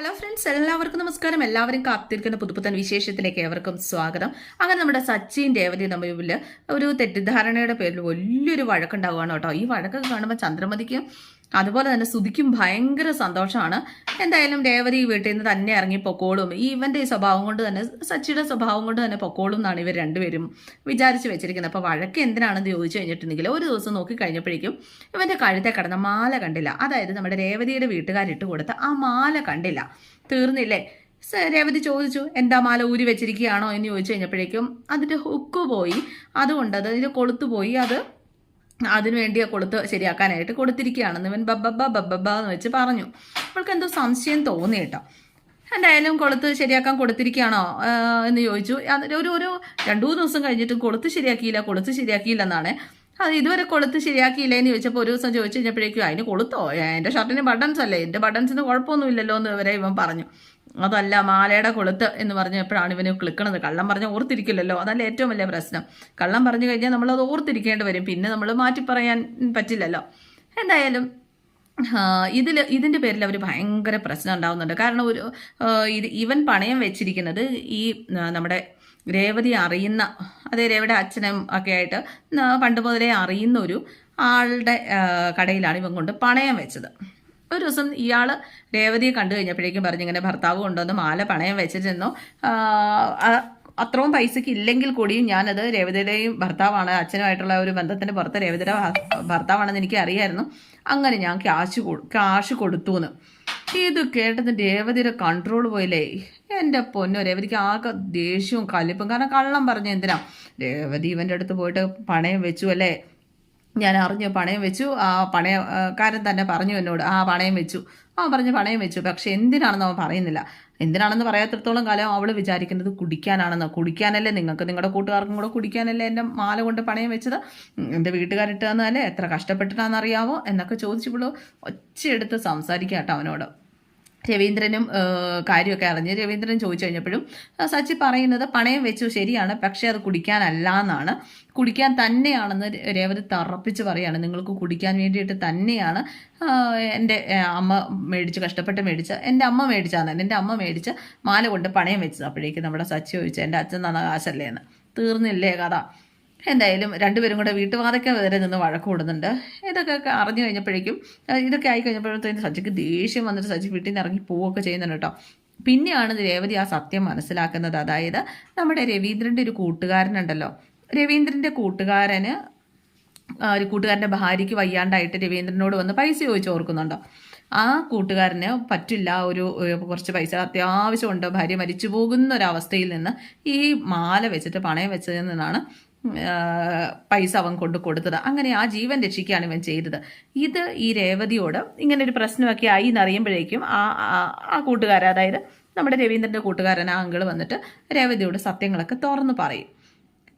Hello friends എല്ലാവർക്കും നമസ്കാരം. എല്ലാവരും കാത്തിരിക്കുന്ന പുതുപുത്തൻ വിശേഷത്തിലേക്ക് ഏവർക്കും സ്വാഗതം. അങ്ങനെ നമ്മുടെ സച്ചിൻ രേവതി തമ്മിൽ ഒരു തെറ്റിദ്ധാരണയുടെ പേരിൽ വലിയൊരു വഴക്കുണ്ടാവുകയാണ് കേട്ടോ. ഈ വഴക്കൊക്കെ കാണുമ്പോൾ ചന്ദ്രമതിക്ക് അതുപോലെ തന്നെ സുധിക്കും ഭയങ്കര സന്തോഷമാണ്. എന്തായാലും രേവതി വീട്ടിൽ നിന്ന് തന്നെ ഇറങ്ങി പൊക്കോളും. ഈ സ്വഭാവം കൊണ്ട് തന്നെ സച്ചിയുടെ സ്വഭാവം കൊണ്ട് തന്നെ പൊക്കോളും എന്നാണ് ഇവർ രണ്ടുപേരും വിചാരിച്ചു വെച്ചിരിക്കുന്നത്. അപ്പോൾ വഴക്ക് എന്തിനാണെന്ന് ചോദിച്ചു കഴിഞ്ഞിട്ടുണ്ടെങ്കിൽ ഒരു ദിവസം നോക്കി കഴിഞ്ഞപ്പോഴേക്കും ഇവന്റെ കഴുത്തെ കടന്ന മാല കണ്ടില്ല. അതായത് നമ്മുടെ രേവതിയുടെ വീട്ടുകാരിട്ട് കൊടുത്ത ആ മാല കണ്ടില്ല. തീർന്നില്ലേ? രേവതി ചോദിച്ചു എന്താ മാല ഊരി വെച്ചിരിക്കുകയാണോ? എന്ന് ചോദിച്ചു കഴിഞ്ഞപ്പോഴേക്കും അതിന്റെ ഹുക്ക് പോയി. അതുകൊണ്ട് അത് അതിന്റെ കൊളുത്ത് പോയി അത് അതിനു വേണ്ടി കൊടുത്ത് ശരിയാക്കാനായിട്ട് കൊടുത്തിരിക്കുകയാണെന്ന് ഇവൻ ബബ്ബബ്ബ ബബ്ബബ്ബ എന്ന് വെച്ച് പറഞ്ഞു. അവൾക്ക് എന്തോ സംശയം തോന്നി കേട്ടോ. എന്തായാലും കൊളുത്ത് ശരിയാക്കാൻ കൊടുത്തിരിക്കുകയാണോ? എന്ന് ചോദിച്ചു. ഒരു ഒരു രണ്ടു മൂന്ന് ദിവസം കഴിഞ്ഞിട്ടും കൊളുത്ത് ശരിയാക്കിയില്ല കൊളുത്ത് ശരിയാക്കിയില്ല എന്നാണ്. അത് ഇതുവരെ കൊളുത്ത് ശരിയാക്കിയില്ല എന്ന് ചോദിച്ചപ്പോൾ ഒരു ദിവസം ചോദിച്ചു കഴിഞ്ഞപ്പോഴേക്കും അതിന് കൊളുത്തോ എന്റെ ഷർട്ടിന് ബട്ടൺസ് അല്ലേ? എന്റെ ബട്ടൺസിന് കുഴപ്പമൊന്നുമില്ലല്ലോ എന്ന് വരെ ഇവൻ പറഞ്ഞു. അതല്ല മാലയുടെ കൊളുത്ത് എന്ന് പറഞ്ഞപ്പോഴാണ് ഇവന് ക്ലിക്കണത് കള്ളം പറഞ്ഞ ഓർത്തിരിക്കില്ലല്ലോ. അതല്ല ഏറ്റവും വലിയ പ്രശ്നം. കള്ളം പറഞ്ഞു കഴിഞ്ഞാൽ നമ്മൾ അത് ഓർത്തിരിക്കേണ്ടി വരും. പിന്നെ നമ്മൾ മാറ്റി പറയാൻ പറ്റില്ലല്ലോ. എന്തായാലും ഇതിൽ ഇതിന്റെ പേരിൽ അവർ ഭയങ്കര പ്രശ്നം ഉണ്ടാവുന്നുണ്ട്. കാരണം ഒരു ഇത് ഇവൻ പണയം വെച്ചിരിക്കുന്നത് ഈ നമ്മുടെ രേവതി അറിയുന്ന അതേ രേവയുടെ അച്ഛനും ഒക്കെ ആയിട്ട് പണ്ട് മുതലേ അറിയുന്ന ഒരു ആളുടെ കടയിലാണ് ഇവൻ കൊണ്ട് പണയം വെച്ചത്. ഒരു ദിവസം ഇയാൾ രേവതിയെ കണ്ടു കഴിഞ്ഞപ്പോഴേക്കും പറഞ്ഞു ഇങ്ങനെ ഭർത്താവ് കൊണ്ടുവന്ന് മാല പണയം വെച്ചിരുന്നു. അത്രയും പൈസയ്ക്ക് ഇല്ലെങ്കിൽ കൂടിയും ഞാനത് രേവതിയുടെയും ഭർത്താവാണ് അച്ഛനുമായിട്ടുള്ള ഒരു ബന്ധത്തിന് പുറത്ത് രേവതിയുടെ ഭർത്താവാണെന്ന് എനിക്ക് അറിയായിരുന്നു. അങ്ങനെ ഞാൻ ക്യാഷ് ക്യാഷ് കൊടുത്തു എന്ന് ഇത് കേട്ടത് രേവതിയുടെ കൺട്രോൾ പോയില്ലേ? എന്റെ പൊന്നോ രേവതിക്ക് ആകെ ദേഷ്യവും കലിപ്പും. കാരണം കള്ളം പറഞ്ഞു എന്തിനാ? രേവതി ഇവന്റെ അടുത്ത് പോയിട്ട് പണയം വെച്ചു അല്ലേ? ഞാൻ അറിഞ്ഞു പണയം വെച്ചു. ആ പണയക്കാരൻ തന്നെ പറഞ്ഞു എന്നോട് ആ പണയം വെച്ചു. ആ പറഞ്ഞു പണയം വെച്ചു. പക്ഷെ എന്തിനാണെന്ന് അവൻ പറയുന്നില്ല. എന്തിനാണെന്ന് പറയാത്തിടത്തോളം കാലം അവൾ വിചാരിക്കുന്നത് കുടിക്കാനാണെന്ന്. കുടിക്കാനല്ലേ നിങ്ങൾക്ക് നിങ്ങളുടെ കൂട്ടുകാർക്കും കൂടെ കുടിക്കാനല്ലേ എന്റെ മാല കൊണ്ട് പണയം വെച്ചത്? എന്റെ വീട്ടുകാരിട്ട് തന്നല്ലേ എത്ര കഷ്ടപ്പെട്ടിട്ടാണെന്നറിയാവോ? എന്നൊക്കെ ചോദിച്ചപ്പോൾ ഒച്ചയെടുത്ത് സംസാരിക്കാം കേട്ടോ അവനോട്. രവീന്ദ്രനും കാര്യമൊക്കെ അറിഞ്ഞ് രവീന്ദ്രൻ ചോദിച്ചു കഴിഞ്ഞപ്പോഴും സച്ചി പറയുന്നത് പണയം വെച്ചു ശരിയാണ് പക്ഷേ അത് കുടിക്കാനല്ല എന്നാണ്. കുടിക്കാൻ തന്നെയാണെന്ന് രേവതി തറപ്പിച്ച് പറയാണ്. നിങ്ങൾക്ക് കുടിക്കാൻ വേണ്ടിയിട്ട് തന്നെയാണ് എന്റെ അമ്മ മേടിച്ച് കഷ്ടപ്പെട്ട് മേടിച്ച എന്റെ അമ്മ മേടിച്ചാന്ന് എന്റെ അമ്മ മേടിച്ച് മാല കൊണ്ട് പണയം വെച്ചത് അപ്പോഴേക്ക് നമ്മുടെ സച്ചി ചോദിച്ചു എന്റെ അച്ഛൻ തന്ന കാശല്ലേ? എന്ന്. തീർന്നില്ലേ കഥ. എന്തായാലും രണ്ടുപേരും കൂടെ വീട്ടുവാതൊക്കെ വരെ നിന്ന് വഴക്ക് കൂടുന്നുണ്ട്. ഇതൊക്കെ അറിഞ്ഞു കഴിഞ്ഞപ്പോഴേക്കും ഇതൊക്കെ ആയി കഴിഞ്ഞപ്പോഴത്തേക്കും സജിക്ക് ദേഷ്യം വന്നിട്ട് സജി വീട്ടിൽ നിന്ന് ഇറങ്ങി പോവുകയൊക്കെ ചെയ്യുന്നുണ്ട് കേട്ടോ. പിന്നെയാണ് രേവതി ആ സത്യം മനസ്സിലാക്കുന്നത്. അതായത് നമ്മുടെ രവീന്ദ്രന്റെ ഒരു കൂട്ടുകാരനുണ്ടല്ലോ. രവീന്ദ്രന്റെ കൂട്ടുകാരന് ഒരു കൂട്ടുകാരന്റെ ഭാര്യയ്ക്ക് വയ്യാണ്ടായിട്ട് രവീന്ദ്രനോട് വന്ന് പൈസ ചോദിച്ചു ഓർക്കുന്നുണ്ടോ. ആ കൂട്ടുകാരന് പറ്റില്ല ഒരു കുറച്ച് പൈസ അത്യാവശ്യമുണ്ട്. ഭാര്യ മരിച്ചു പോകുന്ന ഒരവസ്ഥയിൽ നിന്ന് ഈ മാല വെച്ചിട്ട് പണയം വെച്ചതിൽ നിന്നാണ് പൈസ അവൻ കൊണ്ട് കൊടുത്തത്. അങ്ങനെ ആ ജീവൻ രക്ഷിക്കുകയാണ് ഇവൻ ചെയ്തത്. ഇത് ഈ രേവതിയോട് ഇങ്ങനെ ഒരു പ്രശ്നമൊക്കെ ആയി എന്നറിയുമ്പോഴേക്കും ആ ആ- കൂട്ടുകാരൻ അതായത് നമ്മുടെ രവീന്ദ്രന്റെ കൂട്ടുകാരൻ ആ അങ്കിൾ വന്നിട്ട് രേവതിയോട് സത്യങ്ങളൊക്കെ തുറന്നു പറയും.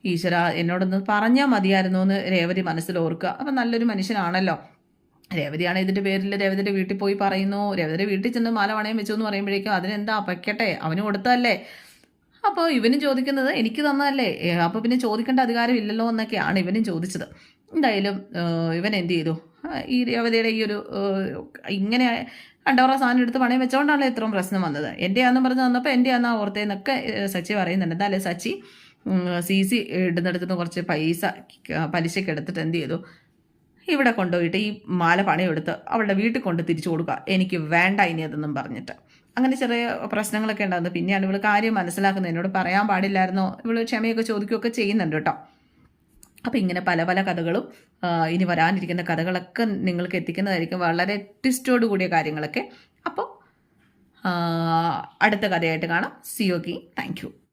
ഈശ്വര എന്നോടൊന്ന് പറഞ്ഞാൽ മതിയായിരുന്നു എന്ന് രേവതി മനസ്സിൽ ഓർക്കുക. അപ്പം നല്ലൊരു മനുഷ്യനാണല്ലോ. രേവതിയാണ് ഇതിന്റെ പേരിൽ രേവതിയുടെ വീട്ടിൽ പോയി പറയുന്നു. രേവതിയുടെ വീട്ടിൽ ചെന്ന് മാല വണയം വെച്ചു എന്ന് പറയുമ്പോഴേക്കും അതിനെന്താ പയ്ക്കട്ടെ അവന് കൊടുത്തതല്ലേ? അപ്പോൾ ഇവനും ചോദിക്കുന്നത് എനിക്ക് തന്നതല്ലേ? അപ്പോൾ പിന്നെ ചോദിക്കേണ്ട അധികാരം ഇല്ലല്ലോ എന്നൊക്കെയാണ് ഇവനും ചോദിച്ചത്. എന്തായാലും ഇവൻ എന്ത് ചെയ്തു? ഈ രേവതിയുടെ ഈ ഒരു ഇങ്ങനെ കണ്ടവറ സാധനം എടുത്ത് പണയം വെച്ചോണ്ടാണല്ലോ ഇത്രയും പ്രശ്നം വന്നത്. എന്റെ ആണെന്ന് പറഞ്ഞ് തന്നപ്പോൾ എന്റെ ഓർത്തേന്നൊക്കെ സച്ചി പറയുന്നുണ്ട്. എന്തായാലും സച്ചി സി സി ഇടുന്നിടത്ത് കുറച്ച് പൈസ പലിശയ്ക്ക് എടുത്തിട്ട് എന്ത് ചെയ്തു? ഇവിടെ കൊണ്ടുപോയിട്ട് ഈ മാല പണിയെടുത്ത് അവളുടെ വീട്ടിൽ കൊണ്ട് തിരിച്ചു കൊടുക്കുക. എനിക്ക് വേണ്ട ഇനി അതൊന്നും പറഞ്ഞിട്ട്. അങ്ങനെ ചെറിയ പ്രശ്നങ്ങളൊക്കെ ഉണ്ടാകുന്നത് പിന്നെയാണ് ഇവൾ കാര്യം മനസ്സിലാക്കുന്നത് എന്നോട് പറയാൻ പാടില്ലായിരുന്നോ. ഇവൾ ക്ഷമയൊക്കെ ചോദിക്കുകയൊക്കെ ചെയ്യുന്നുണ്ട് കേട്ടോ. അപ്പം ഇങ്ങനെ പല പല കഥകളും ഇനി വരാനിരിക്കുന്ന കഥകളൊക്കെ നിങ്ങൾക്ക് എത്തിക്കുന്നതായിരിക്കും. വളരെ ട്വിസ്റ്റോട് കൂടിയ കാര്യങ്ങളൊക്കെ. അപ്പോൾ അടുത്ത കഥയായിട്ട് കാണാം. സിയോഗി താങ്ക് യു